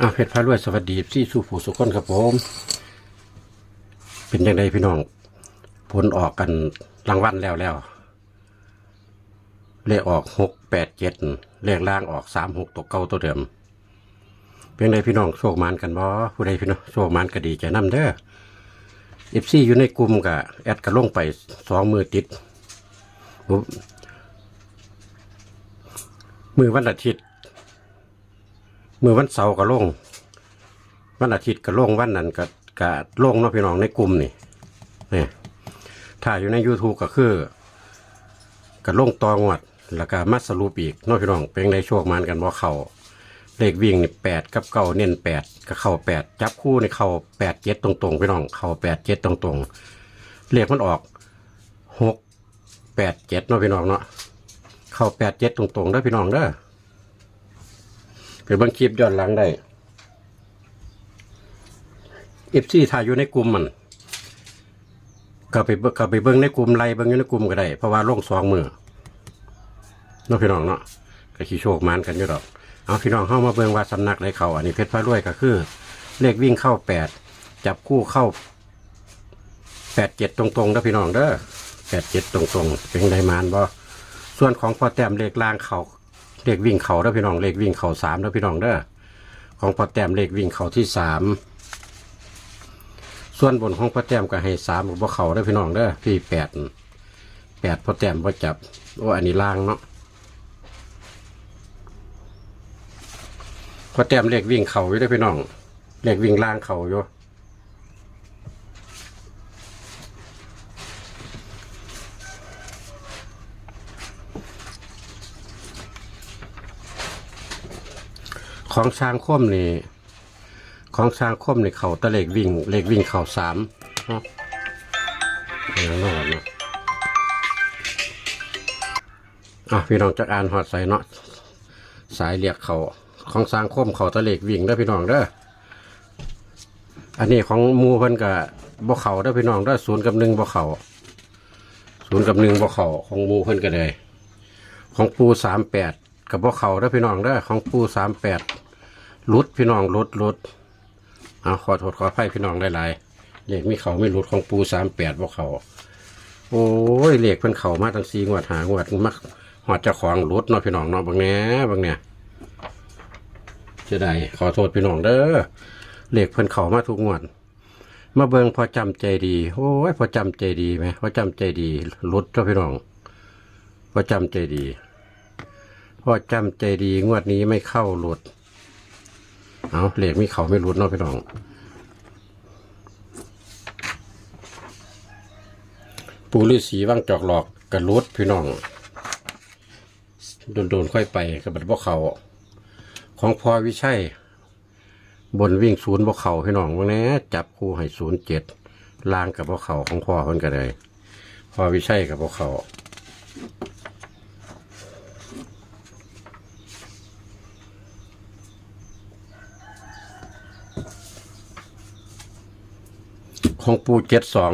อ้าวเพชรพารวยสวัสดีที่สู่ผู้สุขคนครับผม เป็นยังไงพี่น้อง ผลออกกันรางวัลแล้วแล้ว เลขออกหกแปดเจ็ดเลขล่างออกสามหกตัวเก่าตัวเดิม เป็นไงพี่น้องโชคมานกันบ่ผู้ใดพี่น้องโชคมานก็ดีใจนํเด้อเอฟซีอยู่ในกลุ่มกับแอดก็ลงไปสองมือติดมือวันอาทิตย์ มือวันเสาร์ก็ลงวันอาทิตย์ก็ลงวันนั้นก็ก็ลงเนาะพี่น้องในกลุ่มนี่นี่ถ้าอยู่ใน YouTube ก็คือก็ลงตองวดแล้วก็มาสรุปอีกเนาะพี่น้องเป็นในโชคมานกันว่าเขาเลขวิ่งนี่แปดกับเก้าเน้นแปดก็เข้าแปดจับคู่ในเข้าแปดเจ็ดตรงๆพี่น้องเข้าแปดเจ็ดตรงๆเลขมันออกหกแปดเจ็ดเนาะพี่น้องเนาะเข้าแปดเจ็ดตรงๆเด้อพี่น้องเด้อ ไปเบิ่งคลิปย้อนหลังได้เอฟซีถ่ายอยู่ในกลุ่มมันก็ไปเบิ่งก็ไปเบิ่งในกลุ่มไล่เบิ่งอยู่ในกลุ่มก็ได้เพราะว่าลงสองมือเนาะพี่น้องเนาะก็ขี้โชคมานกันอยู่ดอกเอาพี่น้องเข้ามาเบิ่งว่าสำนักในเขาอันนี้เพชรพระรวยก็คือ เลขวิ่งเข้าแปดจับคู่เข้าแปดเจ็ดตรงๆเด้อพี่น้องเด้อแปดเจ็ดตรงๆเป็นไดมานบ่ส่วนของพอแต้มเลขล่างเขา เลขวิ่งเขาเด้อพี่น้องเลขวิ่งเขาสามเด้อพี่น้องเด้อของพอแต้มเลขวิ่งเขาที่สามส่วนบนของพอแต้มก็ให้สามบ่เขาเด้อพี่น้องเด้อพี่แปดแปดพอแต้มบ่จับโอ้อันนี้ล่างเนาะพอแต้มเลขวิ่งเขาอยู่เด้อพี่น้องเลขวิ่งล่างเขาอยู่ ของช้างคมนี่ของช้างคมนี่เขาแตะเลขวิ่งเลขวิ่งเขาสามเนาะเอาเนาะเนาะอะพี่น้องจะอ่านหอดใส่เนาะสายเรียกเขาของสร้างคมเขาแตะเลขวิ่งเด้อพี่น้องเด้ออันนี้ของหมูเพิ่นกับบ่เขาเด้อพี่น้องเด้อศูนย์กับหนึ่งบ่เขาศูนย์กับหนึ่งบ่เขาของหมูเพิ่นก็เลยของปูสามแปดกับบ่เขาเด้อพี่น้องเด้อของปูสามแปด รุดพี่น้องรุดรุดเอาขอโทษขออภัยพี่น้องหลายๆเลขมีเขาไม่รุดของปูสามแปดว่เขาโอ้ยเลขเพิ่นเขามาตั้งสี่งวดหางวดมักหอดเจ้าของรุดเนาะพี่น้องเนาะบางแง่บางเนี่ยจะได้ขอโทษพี่น้องเด้อเลขเพิ่นเขามาทุกงวดมาเบิงพอจำใจดี โอ้ยพอจำใจดีไหมพอจำใจดีรุดเจ้าพี่น้องพอจำใจดีพอจำใจดีงวดนี้ไม่เข้าหลุด เอาเหล็กมีเขาไม่รุดเนาะพี่น้องปูฤาษีว่างจอกหลอกกระรุดพี่น้องโดนๆค่อยไปกับบัดบ่เขา ของพอวิชัยบนวิ่งศูนย์บ่เขาพี่น้องวันนี้จับคู่ให้ศูนย์เจ็ดล่างกับบ่เขาของพ่อเพิ่นเลยพอวิชัยกับบ่เขา ของปูเจ็ดสอง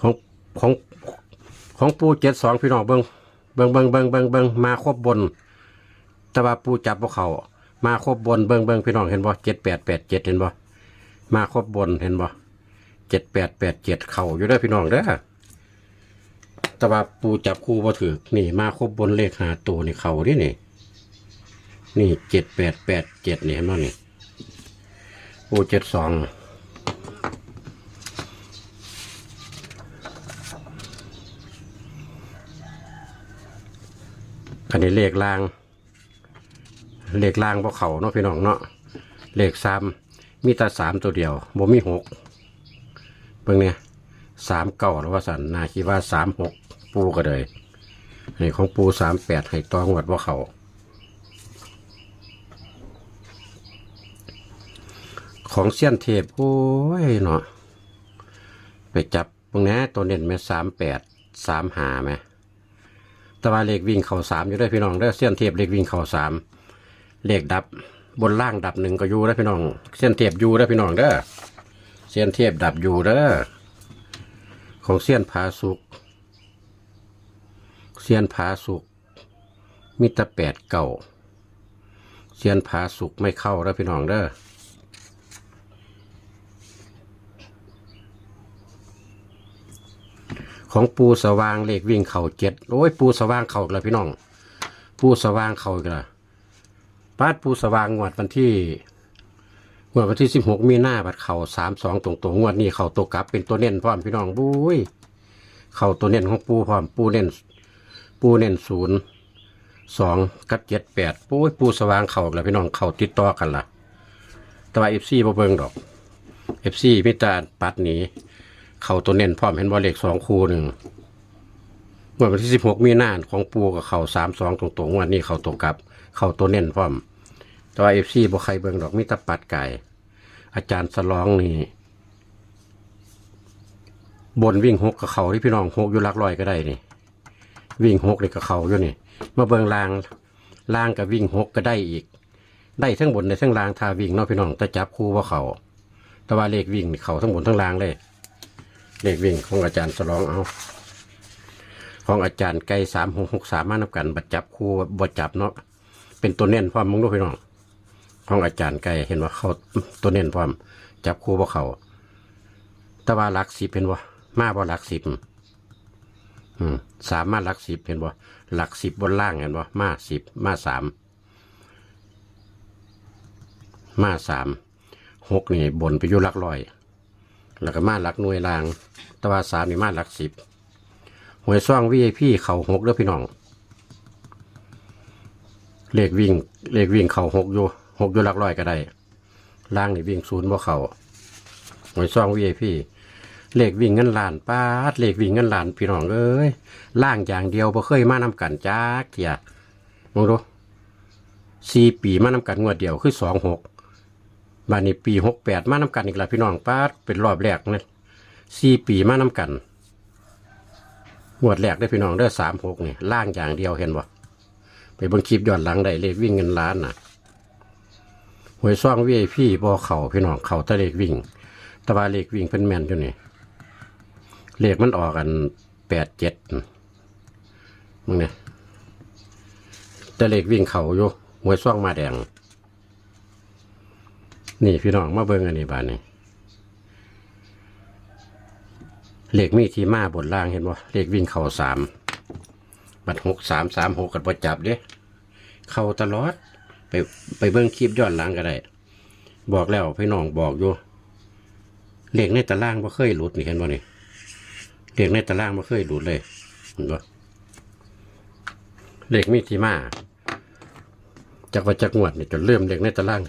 ของของของปูเจ็ดสองพี่น้องเบิงเบิงเบิงเบิงเบิงเบิงมาครบบน แต่ว่าปูจับพวกเขามาครบบนเบิงเบิงพี่น้องเห็นบ่เจ็ดแปดแปดเจ็ดเห็นบ่มาครบบนเห็นบ่เจ็ดแปดแปดเจ็ดเข่าอยู่เด้พี่น้องเด้อแต่ว่าปูจับคู่บ่ถือนี่ มาครบบนเลขหาตัวนี่เข่าดินี่ นี่เจ็ดแปดแปดเจ็ดนี่เห็นบ่นี่ปูเจ็ดสอง อันนี้เลขล่าง เลขล่างพวกเขาเนาะพี่น้องเนาะเลขสามมีแต่สามตัวเดียวบ่มีหกเบิ่งเนี่ยสามเก้าหรือว่าสันนาคิดว่าสามหกปูก็เลยนี่ของปูสามแปดให้ตองวัดว่าเขาของเสี้ยนเทพโอ้ยเนาะไปจับตรงนี้ตัวเด่นไหมสามแปดสามหาไหม แต่ว่าเลขวิ่งเข่าสามอยู่ด้วยพี่น้องเด้อเส้นเทียบเลขวิ่งเข่าสามเลขดับบนล่างดับหนึ่งก็อยู่ได้พี่น้อง เส้นเทียบอยู่ได้พี่น้องเด้อเส้นเทียบดับอยู่เด้อของเส้นผาสุกเส้นผาสุกมีแตะแปดเก่าซียนผาสุกไม่เข้าแล้วพี่น้องเด้อ ของปูสว่างเลขวิ่งเข่าเจ็ดโอ้ยปูสว่างเข่าอีกแล้วพี่น้อง ปูสว่างเข่าอีกแล้วปาดปูสว่างงวดวันที่งวดวันที่สิบหกมีหน้าบัดเข่าสามสองตรงตัวงวดนี้เข่าตัวกลับเป็นตัวเน้นพร้อมพี่น้องบุ้ยเข่าตัวเน้นของปูพร้อมปูเน้นปูเน้นศูนย์สองกับเจ็ดแปดปูยปูสว่างเข่าอีกแล้วพี่น้องเข่าติดต่อกันละแต่ว่าเอฟซีบ่เบิ่งดอกเอฟซีมิตรปัดหนี เข่าตัวเน้นพร้อมเห็นบอลเลขสองคูหนึ่งงวดวันที่สิบหกมีนาของปูกับเข่าสามสองตรงๆวดนี้เข่าตรงกับ เข่าตัวเน้นพร้อมแต่ว่าเอฟซีบ่ใครเบิ่งดอกมิตรปัดไก่อาจารย์สลองนี่บนวิ่งหกกับเขาที่พี่น้องหกอยู่ลักร้อยก็ได้นี่ วิ่งหกเลยกับเขาอยู่นี่มาเบิงลางลางกับวิ่งหกก็ได้อีก ได้ทั้งบนในทั้งลางทาวิ่งเนาะพี่น้องแต่จับคู่ว่าเขาแต่ว่าเลขวิ่งเขาทั้งบนทั้งลางเลย เลขวิ่งของอาจารย์สลองเอา ของอาจารย์ไก่สามหกหกสามมานับกันบัดจับคู่บัดจับเนาะเป็นตัวเน้นพร้อมมึงดูพี่น้องของอาจารย์ไก่เห็นว่าเขาตัวเน้นพร้อมจับคู่ว่าเขาแต่ว่าหลักสิบเป็นว่ามาบ่หลักสิบอืมสามมาหลักสิบเห็นบ่หลักสิบบนล่างเห็นบ่มาสิบมาสามมาสามหกนี่บนไปอยู่หลักร้อย แล้วก็มาหลักหน่วยลาง แต่ว่าสามนี่มาหลักสิบหวยซ่องวีไอพีเข่าหกเด้อพี่น้องเลขวิ่งเลขวิ่งเข่าหกอยู่หกอยู่หลักร้อยก็ได้ล่างนี่วิ่งศูนย์บ่เข่าหวยซ่องวีไอพีเลขวิ่งเงินล้านป้าดเลขวิ่งเงินล้านพี่น้องเอ้ยล่างอย่างเดียวบ่เคยมานำกันจักเทียมองดูสี่ปีมานำกันงวดเดียวคือสองหก บานนี้ปีหกแปดมานำกันอีกแล้วพี่น้องป้าเป็นรอบแรกนะสี่ปีมานำกันงวดแรกได้พี่น้องเด้สามหกนี่ล่างอย่างเดียวเห็นบ่ไปบิ่งคลิปย้อนหลังได้เลขวิ่งเงินล้านน่ะหวยซ่องวีพี่บ่เข่าพี่น้องเข่าตะเลขวิ่งตะวาเลขวิ่งเป็นแมนอยู่นี่เลขมันออกกันแปดเจ็ดมึงเนี่ยต่เลขวิ่งเข่าอยู่หวยซ่องมาแดง นี่พี่น้องมาเบิ่งอันนี้บานนี้เลขมีที่มาบนล่างเห็นบ่เลขวิ่งเข่าสามบัดหกสามสามหกกันประจับเด้เข่าตลอด ไปไปเบิ่งคลิปย้อนหลังก็ได้ บอกแล้วพี่น้องบอกอยู่เลขในตารางบ่เคยหลุดนี่เห็นบ่นี่เลขในตารางบ่เคยหลุดเลยเห็นบ่เลขมีที่มาจากว่าจากงวดนี่จนเริ่มเลขในตาราง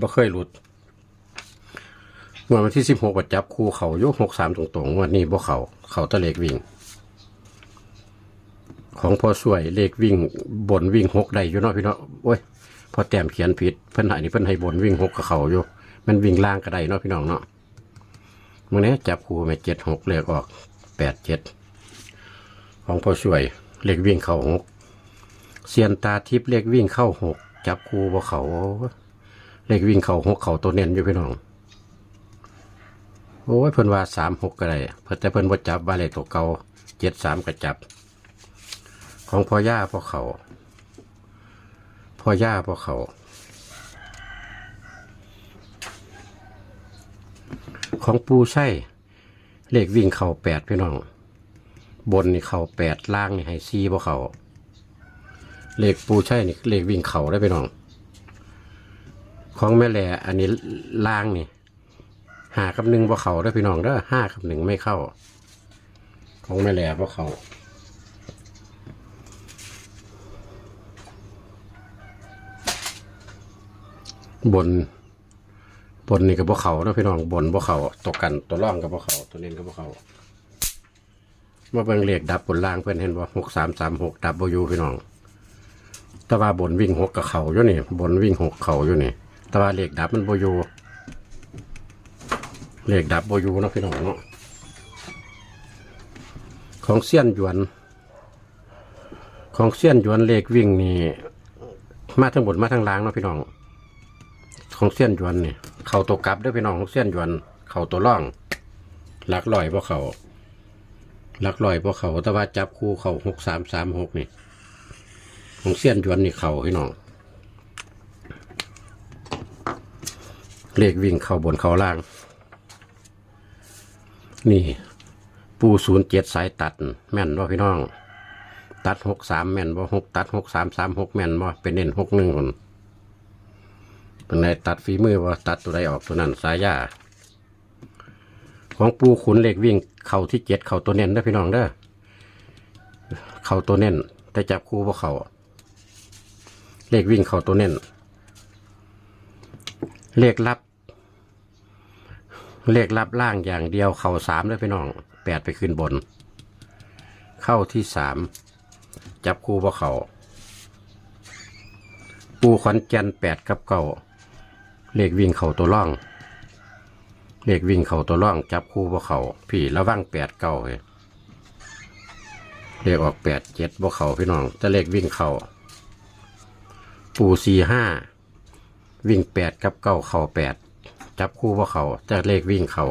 บ่เคยหลุดงวดวันที่สิบหกประจับคู่เขายุหกสามตรงๆวดนี้บ่เขาเขาตะเลขวิ่ง ของพอสวยเลขวิ่งบนวิ่งหกได้อยู่เนาะพี่เนาะโอ้ยพอแต้มเขียนผิดเพิ่นใหายนี่เพิ่นให้บนวิ่งหกกับเขาอยู่มันวิ่งล่างก็ได้เนาะพี่น้องเนาะมื่อนี้จับคู่ไปเจ็ดหกเลขออกแปดเจ็ดของพอช่วยเลขวิ่งเข้าหกเซียนตาทิพย์เลขวิ่งเข้าหกจับคู่บ่เขา เลขวิ่งเข้าหกเขาตัวเน้นอยู่พี่น้อง โอ้ยเพิ่นว่าสามหกก็ได้เพิ่นแต่เพิ่นบ่จับว่าเลขตัวเก่าเจ็ดสามก็จับ ของพ่อย่าพ่อเขาพ่อย่าพ่อเขาของปูใช่เลขวิ่งเข่าแปดพี่น้อง บนนี่เข่าแปดล่างนี่ให้ซีบ่เข่าเลขปูใช่นี่เลขวิ่งเข่าได้พี่น้อง ของแม่แหล่อันนี้ล่างนี่หากับหนึ่งบ่เขาได้พี่น้องเด้อห้ากับหนึ่งไม่เข้า ของแม่แหล่บ่เขาบน บนนี่กับพวกเขาเนาะพี่น้องบนพวกเขาตกกันตัวร่องกับพวกเขาตัวเน้นกับพวกเขามาเบิ่งเลขดับบนล่างเพื่อนเห็นว่าหกสามสามหกดับบอยูพี่น้อง แต่ว่าบนวิ่งหกกับเขาอยู่นี่ บนวิ่งหกเขาอยู่นี่ แต่ว่าเลขดับมันโบยูเลขดับโบยูเนาะพี่น้องเนาะของเสี้ยนหยวน ของเสี้ยนหยวนเลขวิ่งนี่มาทั้งบนมาทั้งล่างเนาะพี่น้อง ของเส้ยนหยวนนี่เข่าตัวกลับด้วยพี่น้องของเส้ยนหยวน เข่าตัวร่องหลักลอยพวกเขาหลักลอยพวกเขาแต่ว่าจับคู่เขาหกสามสามหกนี่ ของเส้ยนหยวนนี่เข่าพี่น้อง เลขวิ่งเข้าบนเข้าล่าง นี่ ปูศูนย์เจ็ดสายตัด แม่นว่าพี่น้อง ตัดหกสามแม่นว่าหกตัดหกสามสามหกแม่นว่าเป็นเน้นหกหนึ่งคนเป็นไงตัดฝีมือว่าตัดตัวใดออกตัวนั้นสายยาของปูขุนเลขวิ่งเข่าที่เจ็ดเข่าตัวเน้นเด้พี่น้องเด้อเข่าตัวเน้น แต่จับคู่ว่าเข่าเลขวิ่งเข่าตัวเน้นเลขลับ เลขลับล่างอย่างเดียวเข่าสามเลยพี่น้องแปดไปขึ้นบน เข้าที่สามจับคู่ว่าเขาปูขอนแก่นแปดกับเก้าเลขวิ่งเข่าตัวร่อง เลขวิ่งเข่าตัวร่อง จับคู่ว่าเขาพี่ระวังแปดเก้าเลยเลขออกแปดเจ็ดว่าเข่าพี่น้องจะเลขวิ่งเข่าปูสี่ห้าวิ่งแปดกับเก้าเข่าแปด จับคู่ว่าเขาแจะเลขวิ่งเขา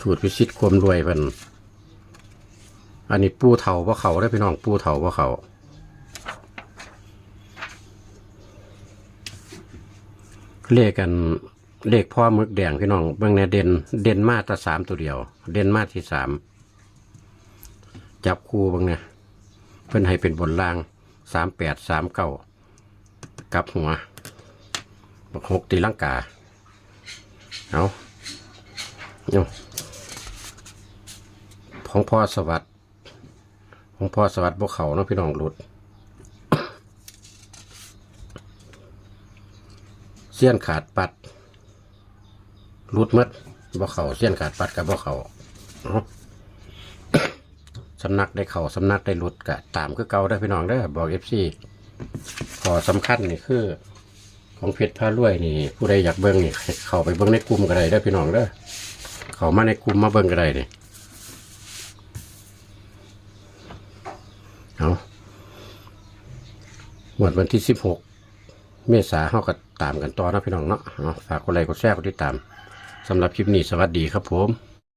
สูตรพิชิตความรวยเป็นอันนี้ปูเถาว่าเขาได้พี่น้องปูเถาว่าเขาเลขกันเลขพ่อมึกแดงพี่น้องเบื้องในเด่นเด่นมาแตสามตัวเดียว เด่นมาที่สามจับคู่บ้างเนี่ยเพื่อนให้เป็นบนล่างสามแปดสามเก้ากับหัวหกตีลังกา เอาเอาของพ่อสวัสดิ์ของพ่อสวัสดิ์พวกเขาเนาะพี่น้องหลุดเสี้ยนขาดปัดหลุดมัดบ่เขาเสี้ยนขาดปัดกับบ่เขาเอาสำนักได้เขาสำนักได้หลุดกะตามคือเก่าได้พี่น้องได้บอกเอฟซีขอสำคัญนี่คือ ของเพชรพารวยนี่ ผู้ใดอยากเบิ้งนี่เข้าไปเบิ้งในกลุ่มก็ได้เด้พี่น้องเด้อเข้ามาในกลุ่มมาเบิ้งก็ได้นี่เอาหมดวันที่สิบหกเมษาเข้าก็ตามกันต่อนะพี่น้องเนาะฝากกดไลค์กดแชร์กดติดตามสำหรับคลิปนี้สวัสดีครับผม